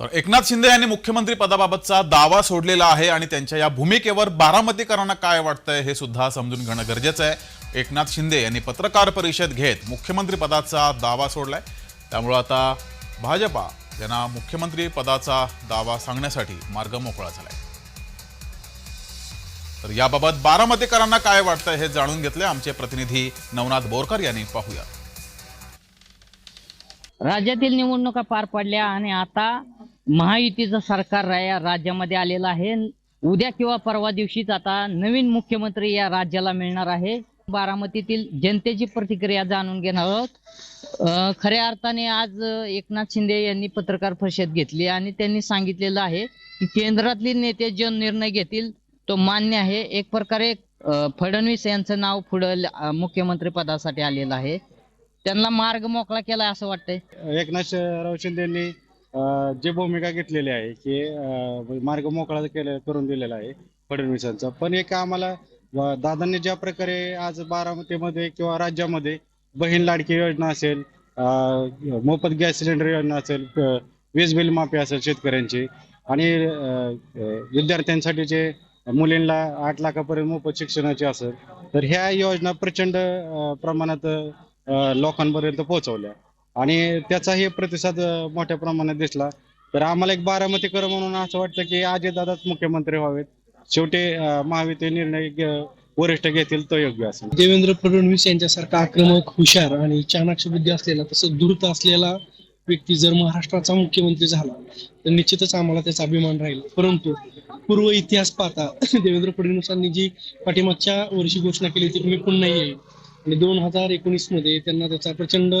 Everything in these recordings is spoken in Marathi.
तर एकनाथ शिंदे यांनी मुख्यमंत्री पदाबाबतचा दावा सोडलेला आहे आणि त्यांच्या या भूमिकेवर बारामतीकरांना काय वाटतंय हे सुद्धा समजून घेणं गरजेचं आहे. एकनाथ शिंदे यांनी पत्रकार परिषद घेत मुख्यमंत्री पदाचा दावा सोडलाय. त्यामुळं आता भाजपा यांना मुख्यमंत्री पदाचा दावा सांगण्यासाठी मार्ग मोकळा झालाय. तर याबाबत बारामतीकरांना काय वाटतंय हे जाणून घेतले आमचे प्रतिनिधी नवनाथ बोरकर यांनी. पाहूया. राज्यातील निवडणुका पार पडल्या आणि आता महायुतीचं सरकार या राज्यामध्ये आलेलं आहे. उद्या किंवा परवा दिवशीच आता नवीन मुख्यमंत्री या राज्याला मिळणार आहे. बारामतीतील जनतेची प्रतिक्रिया जाणून घेणार आहोत. खऱ्या अर्थाने आज एकनाथ शिंदे यांनी पत्रकार परिषद घेतली आणि त्यांनी सांगितलेलं आहे की केंद्रातले नेते जो निर्णय घेतील तो मान्य आहे. एक प्रकारे फडणवीस यांचं नाव पुढे मुख्यमंत्री पदासाठी आलेलं आहे. त्यांना मार्ग मोकळा केला असं वाटतंय? एकनाथराव शिंदे यांनी जी भूमिका घेतलेली आहे की मार्ग मोकळा केले करून दिलेला आहे फडणवीसांचा. पण एक आम्हाला दादांनी ज्या प्रकारे आज बारामतीमध्ये किंवा राज्यामध्ये बहीण लाडकी योजना असेल अं, मोफत गॅस सिलेंडर योजना असेल वीज बिल माफी असेल शेतकऱ्यांची आणि विद्यार्थ्यांसाठी जे मुलींना आठ लाखापर्यंत मोफत शिक्षणाची असेल तर ह्या योजना प्रचंड प्रमाणात लोकांपर्यंत पोहोचवल्या. आणि त्याचाही प्रतिसाद अं, मोठ्या प्रमाणात दिसला. तर आम्हाला एक बारामतीकर म्हणून असं वाटतं की अजितदादाच मुख्यमंत्री व्हावेत. शेवटी अं, महायुती निर्णय घे- वरिष्ठ घेतील तो योग्य असेल. देवेंद्र फडणवीस यांच्यासारखा आक्रमक हुशार आणि चाणाक्ष बुद्धी असलेला तसं धूर्त असलेला व्यक्ती जर महाराष्ट्राचा मुख्यमंत्री झाला तर निश्चितच आम्हाला त्याचा अभिमान राहील. परंतु पूर्व इतिहास पाहता देवेंद्र फडणवीसांनी जी पाठीमागच्या वर्षी घोषणा केली होती की मी पुन्हा येईल. आणि दोन हजार एकोणीसमध्ये त्यांना त्याचा प्रचंड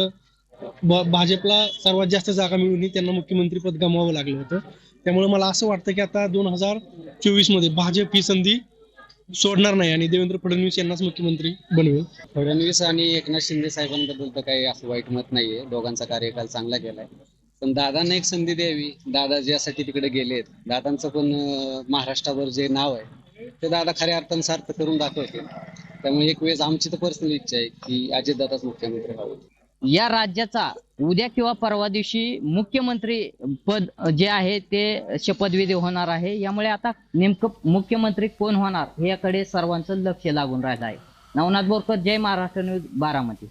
भाजपला सर्वात जास्त जागा मिळूनही त्यांना मुख्यमंत्री पद गमवावं लागलं होतं. त्यामुळे मला असं वाटतं की आता दोन हजार चोवीसमध्ये भाजप ही संधी सोडणार नाही आणि देवेंद्र फडणवीस यांनाच मुख्यमंत्री बनवेल. फडणवीस आणि एकनाथ शिंदे साहेबांबद्दल तर काही असं वाईट मत नाहीये. दोघांचा कार्यकाल चांगला गेलाय. पण दादांना एक संधी द्यावी. दादा ज्यासाठी तिकडे गेलेत. दादांचं पण महाराष्ट्रावर जे नाव आहे ते दादा खऱ्या अर्थानं सार्थ करून दाखवते त्यामुळे एक वेळेस आमची तर पर्सनल इच्छा आहे की अजितदादाच मुख्यमंत्री व्हावं. या राज्याचा उद्या किंवा परवा दिवशी मुख्यमंत्री पद जे आहे ते शपथविधी होणार आहे. यामुळे आता नेमकं मुख्यमंत्री कोण होणार याकडे सर्वांचं लक्ष लागून राहिलं आहे. नवनाथ बोरकर जय महाराष्ट्र न्यूज बारामती.